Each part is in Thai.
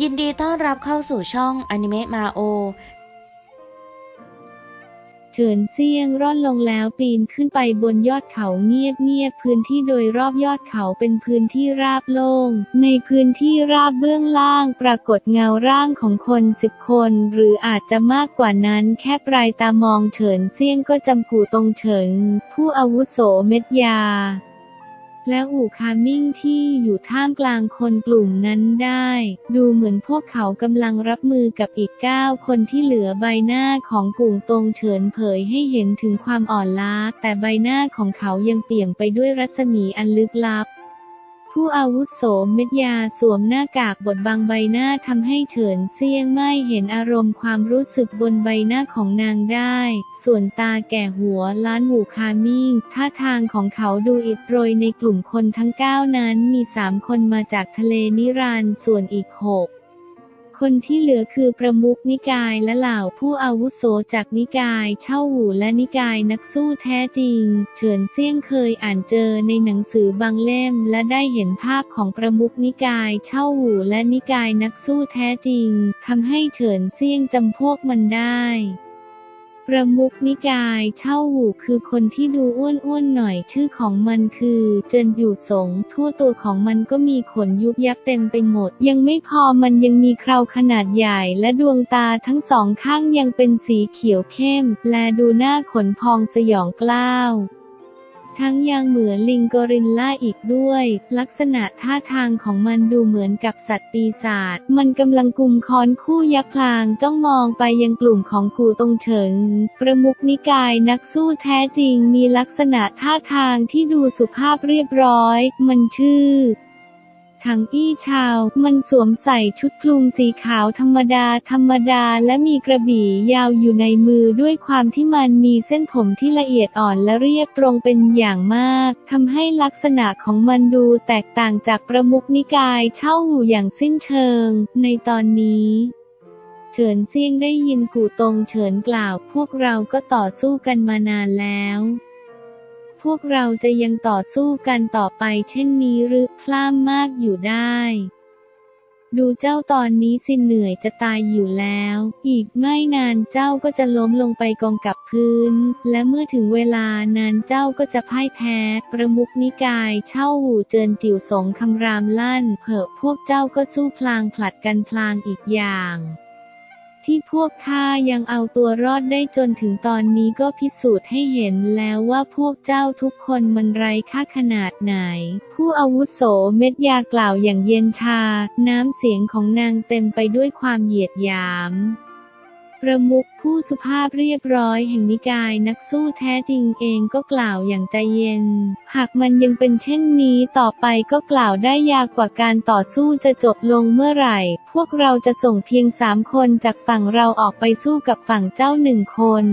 ยินดีต้อนรับเข้าสู่ช่องอนิเมะมาโอเฉินเซียงร่อนลงแล้วปีนขึ้นไปบนยอดเขาเงียบๆพื้นที่โดยรอบยอดเขาเป็นพื้นที่ราบโล่ง ในพื้นที่ราบเบื้องล่าง ปรากฏเงาร่างของคนสิบคน หรืออาจจะมากกว่านั้นแค่ปลายตามองเฉินเซียงก็จำกูตรงเฉิน ผู้อาวุโสเม็ดยา และอู่คามิ่งที่อยู่ท่ามกลางคนกลุ่มนั้นได้ ดูเหมือนพวกเขากำลังรับมือกับอีก 9 คนที่เหลือใบหน้าของกลุ่มตรงเฉินเผยให้เห็นถึงความอ่อนล้า แต่ใบหน้าของเขายังเปี่ยมไปด้วยรัศมีอันลึกลับ ผู้อาวุโสเม็ดยาสวมหน้ากากบดบังใบหน้าทำให้เฉินเซียงไม่เห็นอารมณ์ความรู้สึกบนใบหน้าของนางได้ ส่วนตาแก่หัวล้านหูคามิงท่าทางของเขาดูอิดโรยในกลุ่มคนทั้งเก้านั้นมีสามคนมาจากทะเลนิรันต์ส่วนอีกหก คนที่เหลือคือประมุขนิกายและเหล่าผู้อาวุโสจากนิกาย เช่าหูและนิกายนักสู้แท้จริง เฉินเซี่ยงเคยอ่านเจอในหนังสือบางเล่ม และได้เห็นภาพของประมุขนิกาย เช่าหูและนิกายนักสู้แท้จริงทำให้เฉินเซี่ยงจำพวกมันได้ ประมุขนิกายเช่าหูคือคนที่ดูอ้วนๆหน่อยชื่อของมันคือเจินอยู่สง ทั่วตัวของมันก็มีขนยุบยับเต็มไปหมด ยังไม่พอมันยังมีเคราขนาดใหญ่ และดวงตาทั้งสองข้างยังเป็นสีเขียวเข้ม และดูหน้าขนพองสยองกล้าว ทั้งยังเหมือนลิงกอริลล่าอีกด้วย ลักษณะท่าทางของมันดูเหมือนกับสัตว์ปีศาจ มันกำลังกุมค้อนคู่ยักษ์พลางจ้องมองไปยังกลุ่มของกูตงเฉิน ประมุขนิกายนักสู้แท้จริงมีลักษณะท่าทางที่ดูสุภาพเรียบร้อย มันชื่อ ถังอี้ชาว มันสวมใส่ชุดคลุมสีขาวธรรมดาธรรมดาและมีกระบี่ยาวอยู่ในมือด้วยความที่มันมีเส้นผมที่ละเอียดอ่อนและเรียบตรงเป็นอย่างมากทำให้ลักษณะของมันดูแตกต่างจากประมุขนิกายเช่าหูอย่างสิ้นเชิง ในตอนนี้เฉินเซียงได้ยินกู่ตงเฉินกล่าว พวกเราก็ต่อสู้กันมานานแล้ว พวกเราจะยังต่อสู้กันต่อไปเช่นนี้หรือพล่ามมากอยู่ได้ ดูเจ้าตอนนี้สิเหนื่อยจะตายอยู่แล้ว อีกไม่นานเจ้าก็จะล้มลงไปกองกับพื้น และเมื่อถึงเวลานั้นเจ้าก็จะพ่ายแพ้ ประมุขนิกายเช่าหูเจินจิ๋วสงคำรามลั่น เผอะพวกเจ้าก็สู้พลางผลัดกันพลางอีกอย่าง ที่พวกข้ายังเอาตัวรอดได้จนถึงตอนนี้ก็พิสูจน์ให้เห็นแล้วว่าพวกเจ้าทุกคนมันไร้ค่าขนาดไหน ผู้อาวุโสเม็ดยากล่าวอย่างเย็นชา น้ำเสียงของนางเต็มไปด้วยความเหยียดหยาม ประมุขผู้สุภาพเรียบร้อยแห่งนิกายนักสู้แท้จริงเองก็กล่าวอย่างใจเย็น หากมันยังเป็นเช่นนี้ต่อไปก็กล่าวได้ยากกว่าการต่อสู้จะจบลงเมื่อไหร่ พวกเราจะส่งเพียงสามคนจากฝั่งเราออกไปสู้กับฝั่งเจ้าหนึ่งคน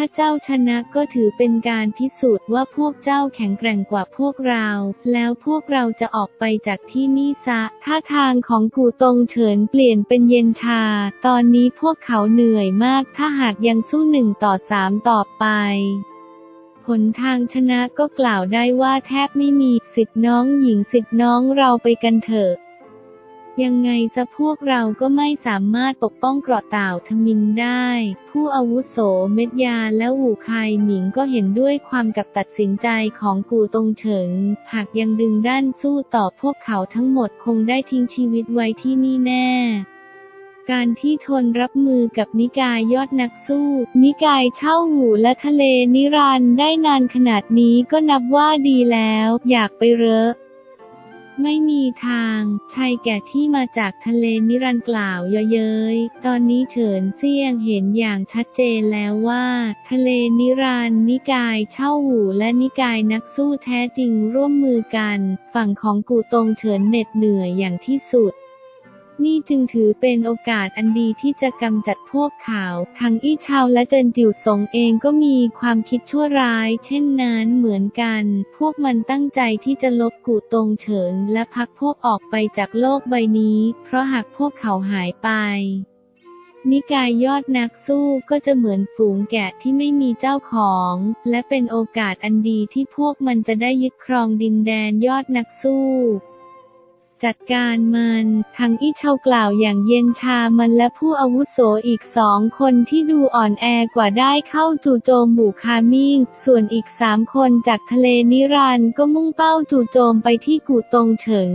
ถ้าเจ้าชนะก็ถือเป็นการพิสูจน์ว่าพวกเจ้าแข็งแกร่งกว่าพวกเรา แล้วพวกเราจะออกไปจากที่นี่ซะ ท่าทางของกูตงเฉินเปลี่ยนเป็นเย็นชา ตอนนี้พวกเขาเหนื่อยมาก ถ้าหากยังสู้หนึ่งต่อสามต่อไปผลทางชนะก็กล่าวได้ว่าแทบไม่มีสิทธิ์น้องหญิงสิทธิ์น้องเราไปกันเถอะ ยังไงซะพวกเราก็ไม่สามารถปกป้องเกราะเต่าทมินได้ ผู้อาวุโสเม็ดยาและหูคายหมิงก็เห็นด้วยความกับตัดสินใจของกูตรงเฉิง หากยังดึงด้านสู้ต่อพวกเขาทั้งหมดคงได้ทิ้งชีวิตไว้ที่นี่แน่การที่ทนรับมือกับนิกายยอดนักสู้ นิกายเช่าหูและทะเลนิรันได้นานขนาดนี้ก็นับว่าดีแล้ว อยากไปเรอะ ไม่มีทาง ชายแก่ที่มาจากทะเลนิรันต์กล่าวเยอะเย้ยตอนนี้เฉินเซี่ยงเห็นอย่างชัดเจนแล้วว่า ทะเลนิรันต์นิกายเช่าหูและนิกายนักสู้แท้จริงร่วมมือกัน ฝั่งของกูตงเฉินเหน็ดเหนื่อยอย่างที่สุด นี่จึงถือเป็นโอกาสอันดีที่จะกำจัดพวกเขา ทั้งอี้ชาวและเจินจิ๋วสงเองก็มีความคิดชั่วร้าย เช่นนั้นเหมือนกัน พวกมันตั้งใจที่จะลบกูตงเฉินและพักพวกออกไปจากโลกใบนี้ เพราะหากพวกเขาหายไปนิกายยอดนักสู้ก็จะเหมือนฝูงแกะที่ไม่มีเจ้าของ และเป็นโอกาสอันดีที่พวกมันจะได้ยึดครองดินแดนยอดนักสู้ จัดการมัน ทั้งอี้เชากล่าวอย่างเย็นชามันและผู้อาวุโสอีกสองคนที่ดูอ่อนแอกว่าได้เข้าจู่โจมบูคามิงส่วนอีกสามคนจากทะเลนิรันต์ก็มุ่งเป้าจู่โจมไปที่กูตงเฉิง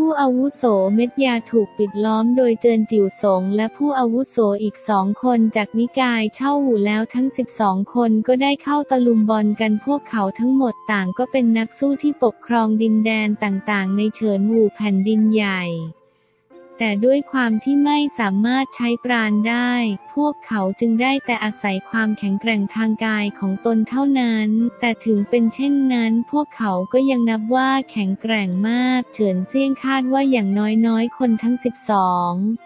ผู้อาวุโสเม็ดยาถูกปิดล้อมโดยเจินจิ๋วสงและผู้อาวุโสอีกสองคนจากนิกายเช่าหูแล้วทั้ง 12 คนก็ได้เข้าตะลุมบอลกันพวกเขาทั้งหมดต่างก็เป็นนักสู้ที่ปกครองดินแดนต่างๆ ในเฉินหมู่แผ่นดินใหญ่ แต่ด้วยความที่ไม่สามารถใช้ปราณได้ พวกเขาจึงได้แต่อาศัยความแข็งแกร่งทางกายของตนเท่านั้น แต่ถึงเป็นเช่นนั้น พวกเขาก็ยังนับว่าแข็งแกร่งมาก เฉินเซี่ยงคาดว่าอย่างน้อยๆ คนทั้ง 12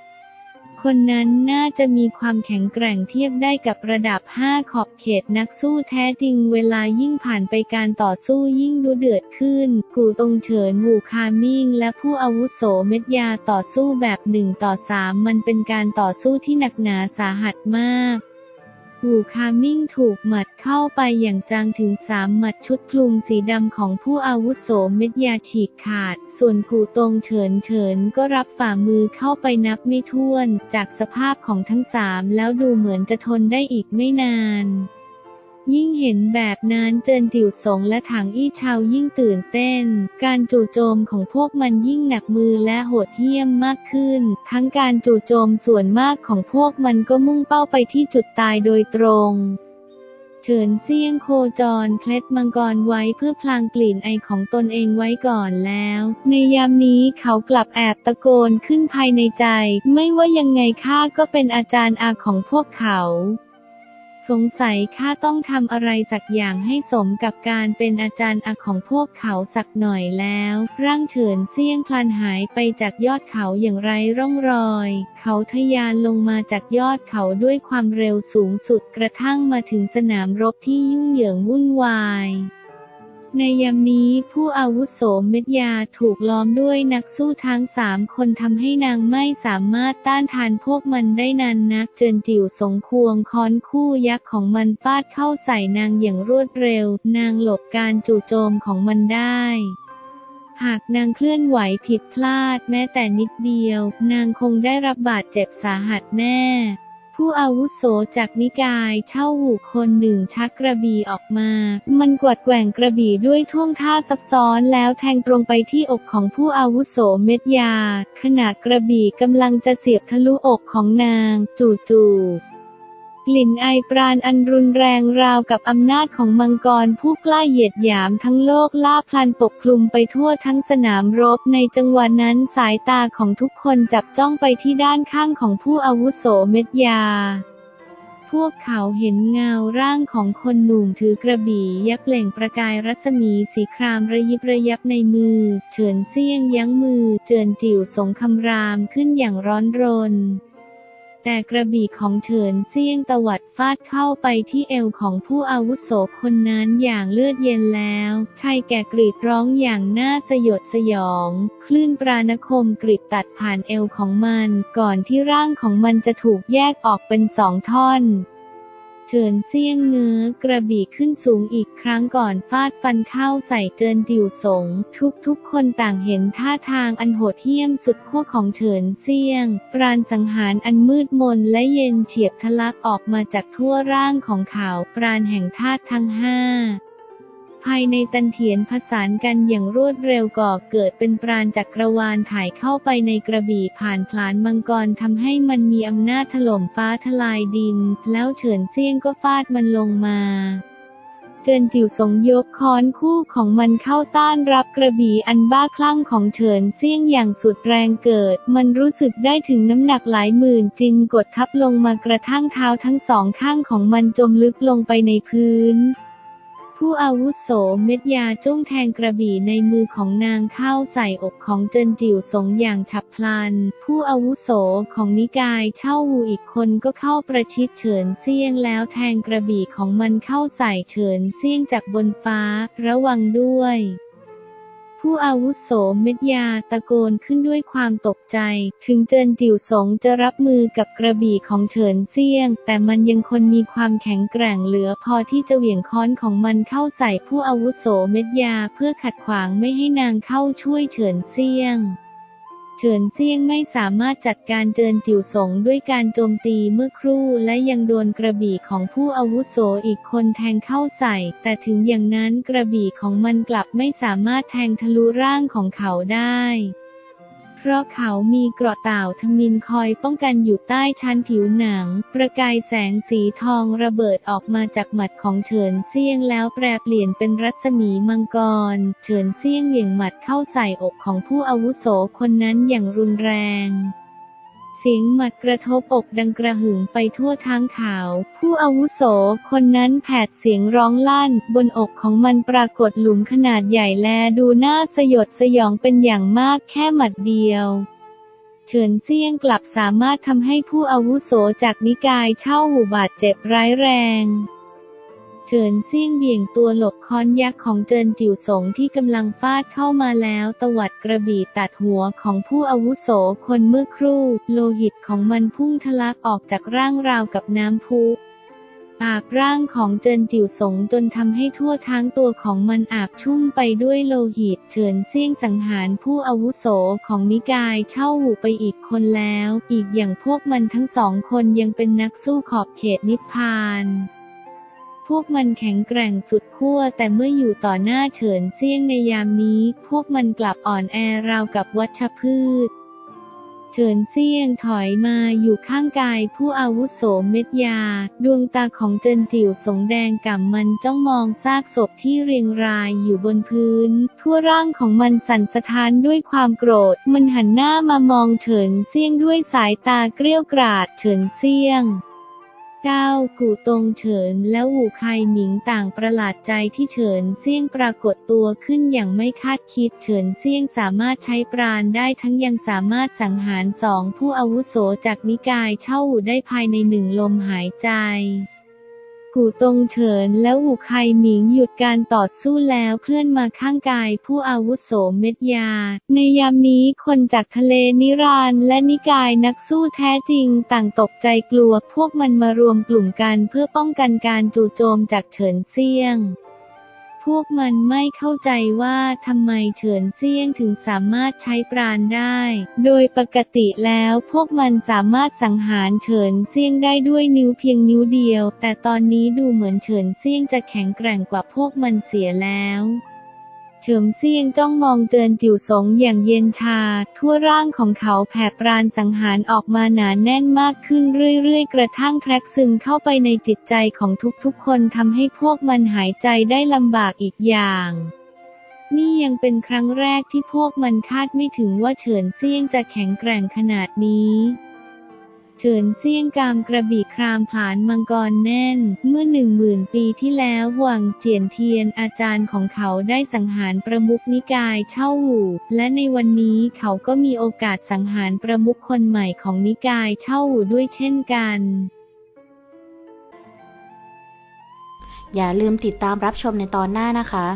คนนั้นน่าจะมีความแข็งแกร่งเทียบได้กับระดับ 5 ขอบเขตนักสู้แท้จริงเวลายิ่งผ่านไปการต่อสู้ยิ่งดูเดือดขึ้น กูตงเฉินหมู่คามิงและผู้อาวุโสเม็ดยาต่อสู้แบบ 1 ต่อ 3 มันเป็นการต่อสู้ที่หนักหนาสาหัสมาก บูคามิ่งถูกหมัดเข้าไปอย่างจังถึงสามหมัดชุดคลุมสีดำของผู้อาวุโสเม็ดยาฉีกขาด ส่วนกูตรงเฉินเฉินก็รับฝ่ามือเข้าไปนับไม่ถ้วน จากสภาพของทั้งสามแล้วดูเหมือนจะทนได้อีกไม่นาน ยิ่งเห็นแบบนั้นเจินจิ๋วสงและถังอี้ชาวยิ่งตื่นเต้น การจู่โจมของพวกมันยิ่งหนักมือและโหดเหี้ยมมากขึ้น ทั้งการจู่โจมส่วนมากของพวกมันก็มุ่งเป้าไปที่จุดตายโดยตรงเฉินเซียงโคจรเคล็ดมังกรไว้เพื่อพลางกลิ่นไอของตนเองไว้ก่อนแล้ว ในยามนี้เขากลับแอบตะโกนขึ้นภายในใจ ไม่ว่ายังไงข้าก็เป็นอาจารย์อาของพวกเขา สงสัยข้าต้องทำอะไรสักอย่างให้สมกับการเป็นอาจารย์อของพวกเขาสักหน่อยแล้ว ร่างเฉินเซี่ยงพลันหายไปจากยอดเขาอย่างไรร่องรอย เขาทะยานลงมาจากยอดเขาด้วยความเร็วสูงสุดกระทั่งมาถึงสนามรบที่ยุ่งเหยิงวุ่นวาย ในยามนี้ผู้อาวุโสเม็ดยาถูกล้อมด้วยนักสู้ทั้งสามคนทำให้นางไม่สามารถต้านทานพวกมันได้นานนักเจินจิ๋วสงควงค้อนคู่ยักษ์ของมันฟาดเข้าใส่นางอย่างรวดเร็ว นางหลบการจู่โจมของมันได้ หากนางเคลื่อนไหวผิดพลาดแม้แต่นิดเดียว นางคงได้รับบาดเจ็บสาหัสแน่ ผู้อาวุโสจากนิกายเช่าหูคนหนึ่งชักกระบี่ออกมา มันกวาดแกว่งกระบี่ด้วยท่วงท่าซับซ้อนแล้วแทงตรงไปที่อกของผู้อาวุโสเม็ดยา ขณะกระบี่กำลังจะเสียบทะลุอกของนาง จู่ๆ ลิ่นไอปราณอันรุนแรงราวกับอำนาจของมังกรผู้กล้าเหยียดหยามทั้งโลกล่าพลันปกคลุมไปทั่วทั้งสนามรบในจังหวะนั้นสายตาของทุกคนจับจ้องไปที่ด้านข้างของผู้อาวุโสเม็ดยา พวกเขาเห็นเงาร่างของคนหนุ่มถือกระบี่ยักษ์เปล่งประกายรัศมีสีครามระยิบระยับในมือ เฉินเซี่ยงยั้งมือ เจินจิ๋วสงคำรามขึ้นอย่างร้อนรน แต่กระบี่ของเฉินเซี่ยงตวัดฟาดเข้าไปที่เอวของผู้อาวุโสคนนั้นอย่างเลือดเย็นแล้วชายแก่กรีดร้องอย่างน่าสยดสยอง คลื่นปราณคมกรีดตัดผ่านเอวของมัน ก่อนที่ร่างของมันจะถูกแยกออกเป็นสองท่อน เฉินเซี่ยงเงื้อกระบี่ขึ้นสูงอีกครั้งก่อนฟาดฟันเข้าใส่เจินจิ๋วสงทุกทุกๆ คนต่างเห็นท่าทางอันโหดเหี้ยมสุดขั้วของเฉินเซี่ยง ปราณสังหารอันมืดมนและเย็นเฉียบทะลักออกมาจากทั่วร่างของเขา ปราณแห่งธาตุทั้งห้า ภายในตันเถียนผสานกันอย่างรวดเร็วก่อเกิดเป็นปราณจักรวาลถ่ายเข้าไปในกระบี่ผ่านพลานมังกรทำให้มันมีอำนาจถล่มฟ้าทลายดิน แล้วเฉินเซียงก็ฟาดมันลงมาเจินจิ๋วสงยกค้อนคู่ของมันเข้าต้านรับกระบี่อันบ้าคลั่งของเฉินเซี่ยงอย่างสุดแรงเกิด มันรู้สึกได้ถึงน้ำหนักหลายหมื่นจึงกดทับลงมากระทั่งเท้าทั้งสองข้างของมันจมลึกลงไปในพื้น ผู้อาวุโสเม็ดยาจ้วงแทงกระบี่ในมือของนางเข้าใส่อกของเจินจิ๋วสงอย่างฉับพลัน ผู้อาวุโสของนิกายเช่าวูอีกคนก็เข้าประชิดเฉินเซี่ยงแล้วแทงกระบี่ของมันเข้าใส่เฉินเซี่ยงจากบนฟ้า ระวังด้วย ผู้อาวุโสเม็ดยาตะโกนขึ้นด้วยความตกใจ ถึงเจินจิ๋วสงจะรับมือกับกระบี่ของเฉินเซี่ยง แต่มันยังคนมีความแข็งแกร่งเหลือพอที่จะเหวี่ยงค้อนของมันเข้าใส่ผู้อาวุโสเม็ดยาเพื่อขัดขวางไม่ให้นางเข้าช่วยเฉินเซี่ยง เฉินเซี่ยงไม่สามารถจัดการเจินจิ๋วสงด้วยการโจมตีเมื่อครู่และยังโดนกระบี่ของผู้อาวุโสอีกคนแทงเข้าใส่ แต่ถึงอย่างนั้นกระบี่ของมันกลับไม่สามารถแทงทะลุร่างของเขาได้ เพราะเขามีเกราะเต่าทมินคอยป้องกันอยู่ใต้ชั้นผิวหนัง ประกายแสงสีทองระเบิดออกมาจากหมัดของเฉินเซียงแล้วแปรเปลี่ยนเป็นรัศมีมังกร เฉินเซียงเหวี่ยงหมัดเข้าใส่อกของผู้อาวุโสคนนั้นอย่างรุนแรง เสียงหมัดกระทบอกดังกระหึ่มไปทั่วทั้งขาวผู้อาวุโสคนนั้นแผดเสียงร้องลั่น บนอกของมันปรากฏหลุมขนาดใหญ่แลดูน่าสยดสยองเป็นอย่างมากแค่หมัดเดียวเฉินเซี่ยงกลับสามารถทำให้ผู้อาวุโสจากนิกายเช่าหูบาดเจ็บร้ายแรง เฉินเซี่ยงเบี่ยงตัวหลบค้อนยักษ์ของเจินจิ๋วสงที่กำลังฟาดเข้ามาแล้วตวัดกระบี่ตัดหัวของผู้อาวุโสคนเมื่อครู่ โลหิตของมันพุ่งทะลักออกจากร่างราวกับน้ำพุอาบร่างของเจินจิ๋วสงจนทำให้ทั่วทั้งตัวของมันอาบชุ่มไปด้วยโลหิต เฉินเซี่ยงสังหารผู้อาวุโสของนิกายเช่าหูไปอีกคนแล้ว อีกอย่างพวกมันทั้งสองคนยังเป็นนักสู้ขอบเขตนิพพาน วกมันแข็งแกร่งสุดขั้วแต่เมื่ออยู่ต่อหน้าเฉินเซี่ยงในยามนี้ พวกมันกลับอ่อนแอราวกับวัชพืช เฉินเซี่ยงถอยมาอยู่ข้างกายผู้อาวุโสเม็ดยา ดวงตาของเจินจิ๋วสงแดงก่ำมันจ้องมองซากศพที่เรียงรายอยู่บนพื้น ทั่วร่างของมันสั่นสะท้านด้วยความโกรธ มันหันหน้ามามองเฉินเซี่ยงด้วยสายตาเกรี้ยวกราดเฉินเซี่ยง เก้ากู่ตงเฉินและหูไคหมิงต่างประหลาดใจที่เฉินเซี่ยงปรากฏตัวขึ้นอย่างไม่คาดคิดเฉินเซี่ยงสามารถใช้ปราณได้ทั้งยังสามารถสังหารสองผู้อาวุโสจากนิกายเช่าหูได้ภายในหนึ่งลมหายใจ กู่ตงเฉินและอูไคหมิงหยุดการต่อสู้แล้วเคลื่อนมาข้างกายผู้อาวุโสเม็ดยา ในยามนี้คนจากทะเลนิรานและนิกายนักสู้แท้จริงต่างตกใจกลัวพวกมันมารวมกลุ่มกันเพื่อป้องกันการจู่โจมจากเฉินเซียง พวกมันไม่เข้าใจว่าทำไมเฉินเซี่ยงถึงสามารถใช้ปราณได้ โดยปกติแล้วพวกมันสามารถสังหารเฉินเซี่ยงได้ด้วยนิ้วเพียงนิ้วเดียว แต่ตอนนี้ดูเหมือนเฉินเซี่ยงจะแข็งแกร่งกว่าพวกมันเสียแล้ว เฉิมเซียงจ้องมองเจินจิ๋วสงอย่างเย็นชา ทั่วร่างของเขาแผ่ปราณสังหารออกมาหนาแน่นมากขึ้นเรื่อยๆ กระทั่งแทรกซึมเข้าไปในจิตใจของทุกๆ คนทำให้พวกมันหายใจได้ลำบากอีกอย่าง นี่ยังเป็นครั้งแรกที่พวกมันคาดไม่ถึงว่าเฉินเซียงจะแข็งแกร่งขนาดนี้ เฉินเซี่ยงกามกระบี่ครามผานมังกรแน่น เมื่อหนึ่งหมื่นปีที่แล้วหวังเจียนเทียนอาจารย์ของเขาได้สังหารประมุขนิกายเช่าหูและในวันนี้เขาก็มีโอกาสสังหารประมุขคนใหม่ของนิกายเช่าหูด้วยเช่นกันอย่าลืมติดตามรับชมในตอนหน้านะคะ